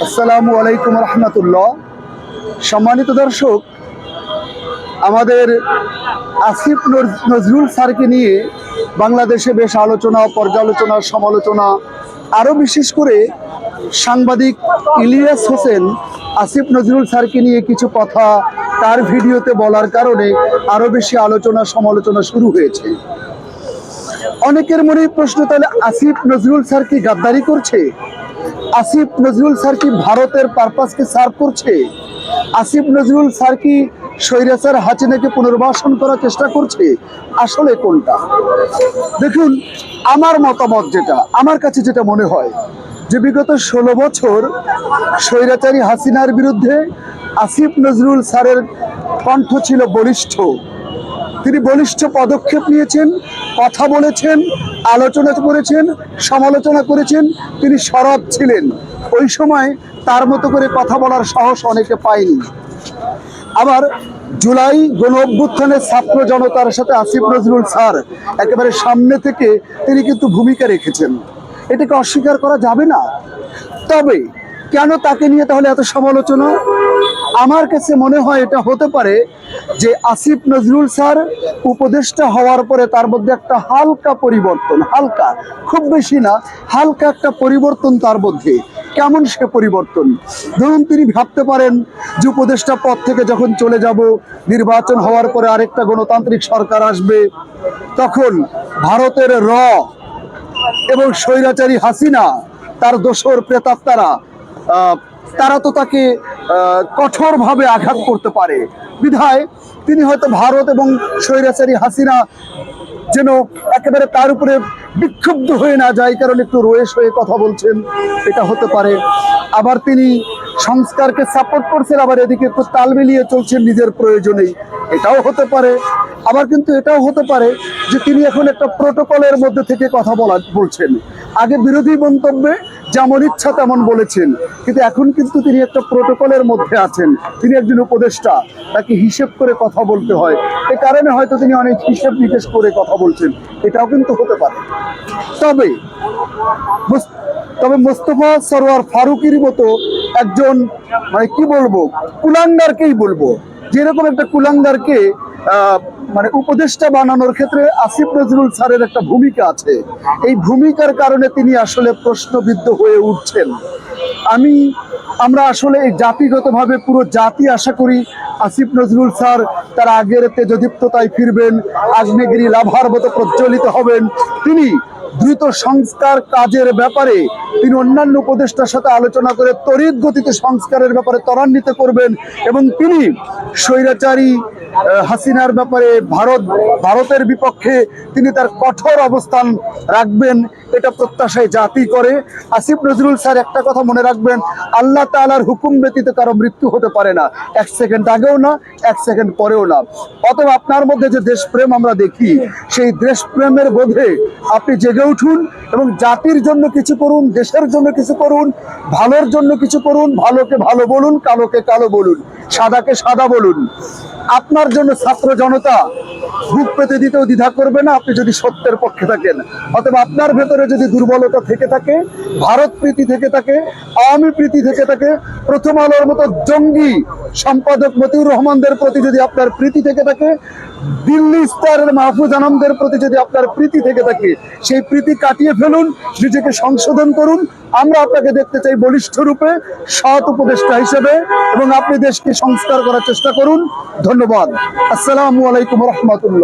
আসসালামু আলাইকুম রহমতুল্লাহ। সম্মানিত দর্শক, আমাদের আসিফ নজ- নজরুল স্যারকে নিয়ে বাংলাদেশে বেশ আলোচনা, পর্যালোচনা, সমালোচনা, আরও বিশেষ করে সাংবাদিক ইলিয়াস হোসেন আসিফ নজরুল স্যারকে নিয়ে কিছু কথা তার ভিডিওতে বলার কারণে আরও বেশি আলোচনা, সমালোচনা শুরু হয়েছে। অনেকের মনে প্রশ্ন, তাহলে আসিফ নজরুল স্যার কি গাদ্দারি করছে? আসিফ নজরুল স্যার কি ভারতের পারপাসকে সার্ভ করছে? আসিফ নজরুল স্যার কি স্বৈরাচার হাসিনাকে পুনর্বাসন করার চেষ্টা করছে? আসলে কোনটা? দেখুন, আমার মতামত যেটা, আমার কাছে যেটা মনে হয়, যে বিগত ষোলো বছর স্বৈরাচারী হাসিনার বিরুদ্ধে আসিফ নজরুল স্যারের কণ্ঠ ছিল বলিষ্ঠ। তিনি বলিষ্ঠ পদক্ষেপ নিয়েছেন, কথা বলেছেন, আলোচনা করেছেন, সমালোচনা করেছেন, তিনি সরব ছিলেন। ওই সময় তার মতো করে কথা বলার সাহস অনেকে পায়নি। আবার জুলাই গণ অভ্যুত্থানের ছাত্র জনতার সাথে আসিফ নজরুল স্যার একেবারে সামনে থেকে তিনি কিন্তু ভূমিকা রেখেছেন। এটাকে অস্বীকার করা যাবে না। তবে কেন তাকে নিয়ে তাহলে এত সমালোচনা? আমার কাছে মনে হয় এটা হতে পারে যে আসিফ নজরুল স্যার উপদেষ্টা হওয়ার পরে তার মধ্যে একটা হালকা পরিবর্তন, হালকা, খুব বেশি না, হালকা একটা পরিবর্তন তার মধ্যে। কেমন সে পরিবর্তন? ধরুন তিনি ভাবতে পারেন যে উপদেষ্টা পদ থেকে যখন চলে যাব, নির্বাচন হওয়ার পরে আরেকটা গণতান্ত্রিক সরকার আসবে, তখন ভারতের র এবং স্বৈরাচারী হাসিনা, তার দোসর প্রেতাত্মারা তারা তো তাকে কঠোরভাবে আঘাত করতে পারে। বিধায় তিনি হয়তো ভারত এবং স্বৈরাচারী হাসিনা যেন একেবারে তার উপরে বিক্ষুব্ধ হয়ে না যায় কারণ একটু রয়েস হয়ে কথা বলছেন, এটা হতে পারে। আবার তিনি সংস্কারকে সাপোর্ট করছেন, আবার এদিকে একটু তাল মিলিয়ে চলছেন নিজের প্রয়োজনেই, এটাও হতে পারে। আবার কিন্তু এটাও হতে পারে যে তিনি এখন একটা প্রোটোকলের মধ্যে থেকে কথা বলা, বলছেন। আগে বিরোধী মন্তব্যে যেমন ইচ্ছা তেমন বলেছেন। কিন্তু এখন কিন্তু তিনি একটা প্রোটোকলের মধ্যে আছেন। তিনি একজন উপদেষ্টা, তাকে হিসেব করে কথা বলতে হয়। এ কারণে হয়তো তিনি অনেক হিসেব নিকেশ করে কথা বলছেন। এটাও কিন্তু হতে পারে। তবে তবে মোস্তফা সরোয়ার ফারুকির মতো একজন মানে কি বলব, কুলাঙ্গারকেই বলব। যেরকম একটা কুলাঙ্গারকে মানে উপদেষ্টা বানানোর ক্ষেত্রে আসিফ নজরুল স্যারের একটা ভূমিকা আছে। এই ভূমিকার কারণে তিনি আসলে প্রশ্নবিদ্ধ হয়ে উঠছেন। আমি, আমরা আসলে এই জাতিগতভাবে পুরো জাতি আশা করি আসিফ নজরুল স্যার তার আগের তেজদীপ্ততায় ফিরবেন, আগ্নেয়গিরি, লাভার মতো প্রজ্বলিত হবেন, তিনি দ্রুত সংস্কার কাজের ব্যাপারে তিনি অন্যান্য উপদেষ্টার সাথে আলোচনা করে তড়িৎ গতিতে সংস্কারের ব্যাপারে ত্বরান্বিত করবেন এবং তিনি স্বৈরাচারী হাসিনার ব্যাপারে ভারত, ভারতের বিপক্ষে তিনি তার কঠোর অবস্থান রাখবেন, এটা প্রত্যাশায় জাতি করে। আসিফ নজরুল স্যার, একটা কথা মনে রাখবেন, আল্লাহ তাআলার হুকুম ব্যতীত কারও মৃত্যু হতে পারে না। এক সেকেন্ড আগেও না, এক সেকেন্ড পরেও না। অতএব আপনার মধ্যে যে দেশপ্রেম আমরা দেখি, সেই দেশপ্রেমের বোধে আপনি জেগে উঠুন এবং জাতির জন্য কিছু করুন, দেশের জন্য কিছু করুন, ভালোর জন্য কিছু করুন, ভালোকে ভালো বলুন, কালোকে কালো বলুন। সাদাকে সাদা বলুন। আপনার জন্য ছাত্র জনতা বুক পেতে দিতেও দ্বিধা করবে না, আপনি যদি সত্যের পক্ষে থাকেন। অথবা আপনার ভেতরে যদি দুর্বলতা থেকে থাকে, ভারত প্রীতি থেকে থাকে, আওয়ামী প্রীতি থেকে থাকে, প্রথম আলোর মতো জঙ্গি সম্পাদক মতিউর রহমানদের প্রতি যদি আপনার প্রীতি থেকে থাকে, দিল্লি স্তরের মাহফুজ আনন্দের প্রতি যদি আপনার প্রীতি থেকে থাকে, সেই প্রীতি কাটিয়ে ফেলুন, নিজেকে সংশোধন করুন। আমরা আপনাকে দেখতে চাই বলিষ্ঠ রূপে, সৎ উপদেষ্টা হিসেবে, এবং আপনি দেশকে সংস্কার করার চেষ্টা করুন। ধন্যবাদ। আসসালামু আলাইকুম রহমতুল্লাহ।